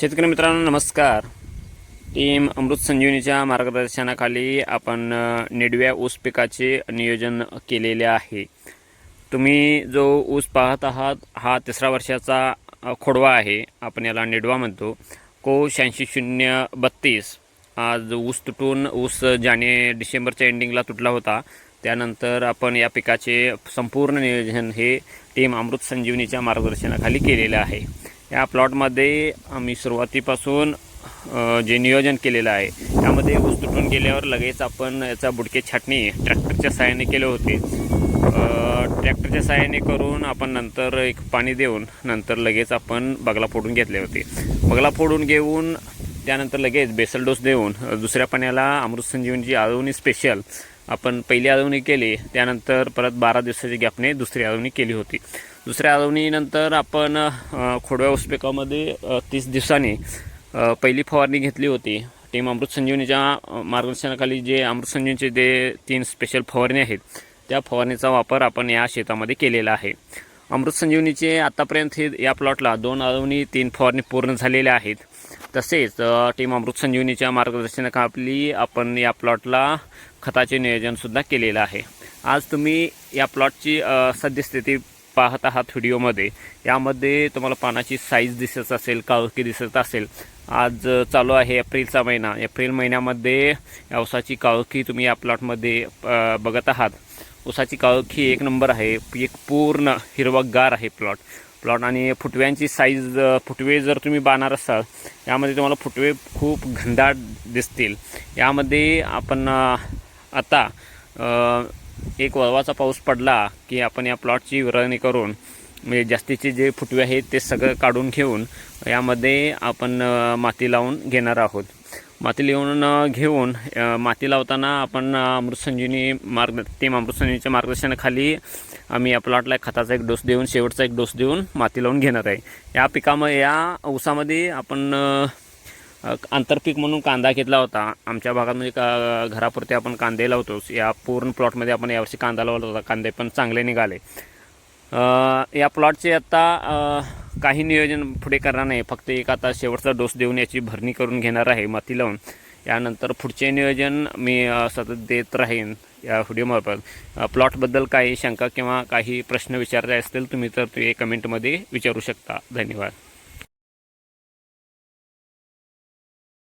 शेतकरी मित्रांनो नमस्कार. टीम अमृत संजीवनीच्या मार्गदर्शनाखाली आपण निडव्या ऊस पिकाचे नियोजन केलेले आहे. तुम्ही जो ऊस पाहत आहात हा तिसरा वर्षाचा खोडवा आहे. आपण याला निडवा म्हणतो. को शहाऐंशी शून्य बत्तीस. आज ऊस तुटून ऊस जाने डिसेंबरच्या एंडिंगला तुटला होता. त्यानंतर आपण या पिकाचे संपूर्ण नियोजन हे टीम अमृत संजीवनीच्या मार्गदर्शनाखाली केलेलं आहे. या प्लॉटमध्ये आम्ही सुरुवातीपासून जे नियोजन केलेलं आहे त्यामध्ये ऊस तुटून गेल्यावर लगेच आपण याचा बुडके छाटणी ट्रॅक्टरच्या सहाय्याने केले होते. ट्रॅक्टरच्या सहाय्याने करून आपण नंतर एक पाणी देऊन नंतर लगेच आपण बगला फोडून घेतले होते. बगला फोडून घेऊन त्यानंतर लगेच बेसल डोस देऊन दुसऱ्या पाण्याला अमृत संजीवनीची आळवणी स्पेशल आपण पहिली आळवणी केली त्यानंतर परत बारा दिवसाच्या गॅपने दुसरी आळवणी केली होती. दुसऱ्या आळवणीनंतर आपण खोडव्या उस्पेकामध्ये तीस दिवसांनी पहिली फवारणी घेतली होती. टीम अमृत संजीवनीच्या मार्गदर्शनाखाली जे अमृत संजीवनीचे जे तीन स्पेशल फवारणी आहेत त्या फवारणीचा वापर आपण या शेतामध्ये केलेला आहे. अमृत संजीवनीचे आतापर्यंत हे या प्लॉटला दोन आळवणी तीन फवारणी पूर्ण झालेल्या आहेत. तसेच टीम अमृत संजीवनीच्या मार्गदर्शनाखाली आपण या प्लॉटला खताचे नियोजनसुद्धा केलेलं आहे. आज तुम्ही या प्लॉटची सद्यस्थिती पाहत आहात व्हिडिओमध्ये यामध्ये तुम्हाला पानाची साईज दिसत असेल काळकी दिसत असेल. आज चालू आहे एप्रिलचा महिना. एप्रिल महिन्यामध्ये या ऊसाची काळखी तुम्ही या प्लॉटमध्ये बघत आहात. ऊसाची काळखी एक नंबर आहे. एक पूर्ण हिरवगार आहे प्लॉट प्लॉट आणि फुटव्यांची साईज फुटवे जर तुम्ही बांधणार असाल यामध्ये तुम्हाला फुटवे खूप घनदाट दिसतील. यामध्ये आपण आता एक वळवाचा पाऊस पडला की आपण या प्लॉटची विरळणी करून म्हणजे जास्तीचे जे फुटवे आहेत ते सगळं काढून घेऊन यामध्ये आपण माती लावून घेणार आहोत. माती लिहून घेऊन माती लावताना आपण अ, अमृतसंजीवनी मार्ग टीम अमृतसंजीवनीच्या मार्गदर्शनाखाली आम्ही या प्लॉटला एक खताचा एक डोस देऊन शेवटचा एक डोस देऊन माती लावून घेणार आहे. या पिकामध्ये या ऊसामध्ये आपण आंतरपीक म्हणून कांदा घेतला होता. आमच्या भागात म्हणजे का घरापुरते आपण कांदे लावतोच या पूर्ण प्लॉटमध्ये आपण यावर्षी कांदा लावला होता. कांदे पण चांगले निघाले. या प्लॉटचे आता काही नियोजन पुढे करणार नाही. फक्त एक आता शेवटचा डोस देऊन याची भरणी करून घेणार आहे माती लावून. यानंतर पुढचे नियोजन मी सतत देत राहीन या व्हिडिओमार्फत प्लॉटबद्दल काही शंका किंवा काही प्रश्न विचारायचे असतील तुम्ही तर ते कमेंटमध्ये विचारू शकता. धन्यवाद.